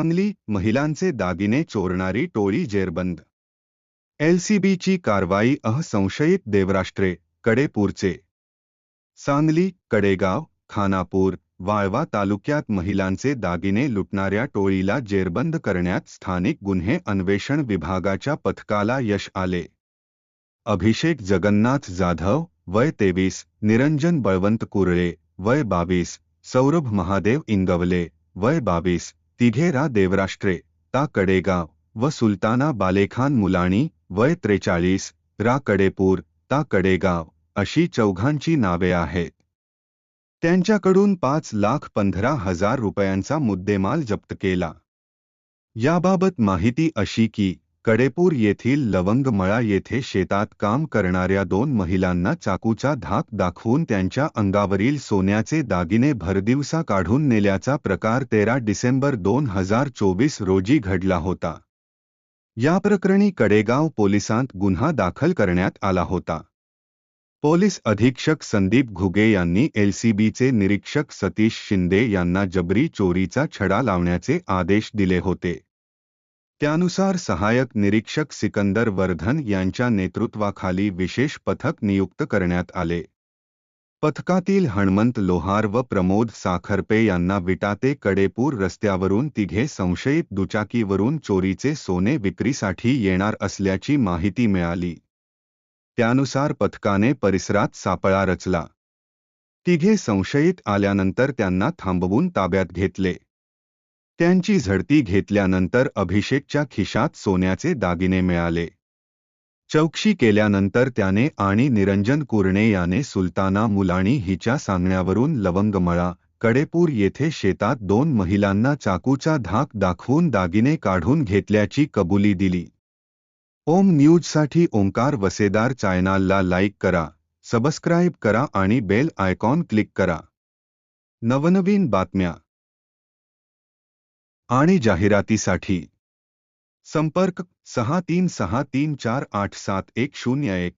सांगली महिलांचे दागिने चोरणारी टोळी जेरबंद. एलसीबीची कारवाई असंशयित देवराष्ट्रे कडेपूरचे. सांगली कडेगाव खानापूर वाळवा तालुक्यात महिलांचे दागिने लुटणाऱ्या टोळीला जेरबंद करण्यात स्थानिक गुन्हे अन्वेषण विभागाच्या पथकाला यश आले. अभिषेक जगन्नाथ जाधव वय तेवीस निरंजन बळवंत कुरळे वय बावीस सौरभ महादेव इंगवले वय बावीस तिघेरा देवराष्ट्रे ता कडेगाव व सुलताना बालेखान मुलाणी वय त्रेचाळीस रा कडेपूर ता कडेगाव अशी चौघांची नावे आहेत. त्यांच्याकडून पाच लाख पंधरा हजार रुपयांचा मुद्देमाल जप्त केला. याबाबत माहिती अशी की कडेपूर येथील लवंगमळा येथे शेतात काम करणाऱ्या दोन महिलांना चाकूचा धाक दाखवून त्यांच्या अंगावरील सोन्याचे दागिने भरदिवसा काढून नेल्याचा प्रकार तेरा डिसेंबर दोन हजार चोवीस रोजी घडला होता. या प्रकरणी कडेगाव पोलिसांत गुन्हा दाखल करण्यात आला होता. पोलीस अधीक्षक संदीप घुगे यांनी एलसीबीचे निरीक्षक सतीश शिंदे यांना जबरी चोरीचा छडा लावण्याचे आदेश दिले होते. त्यानुसार सहायक निरीक्षक सिकंदर वर्धन यांच्या नेतृत्वाखाली विशेष पथक नियुक्त करण्यात आले. पथकातील हणमंत लोहार व प्रमोद साखरपे यांना विटाते कडेपूर रस्त्यावरून तिघे संशयित दुचाकीवरून चोरीचे सोने विक्रीसाठी येणार असल्याची माहिती मिळाली. त्यानुसार पथकाने परिसरात सापळा रचला. तिघे संशयित आल्यानंतर त्यांना थांबवून ताब्यात घेतले. त्यांची झडती घेतल्यानंतर अभिषेकच्या खिशात सोन्याचे दागिने मिळाले. चौकशी केल्यानंतर त्याने आणि निरंजन कुरणे याने सुलताना मुलाणी हिच्या सांगण्यावरून लवंगमळा कडेपूर येथे शेतात दोन महिलांना चाकूचा धाक दाखवून दागिने काढून घेतल्याची कबुली दिली. ओम न्यूजसाठी ओंकार वसेदार चॅनलला लाईक करा सबस्क्राईब करा आणि बेल आयकॉन क्लिक करा. नवनवीन बातम्या. आणि जाहिरातीसाठी. संपर्क सहा तीन सहा तीन चार आठ सात एक शून्य एक.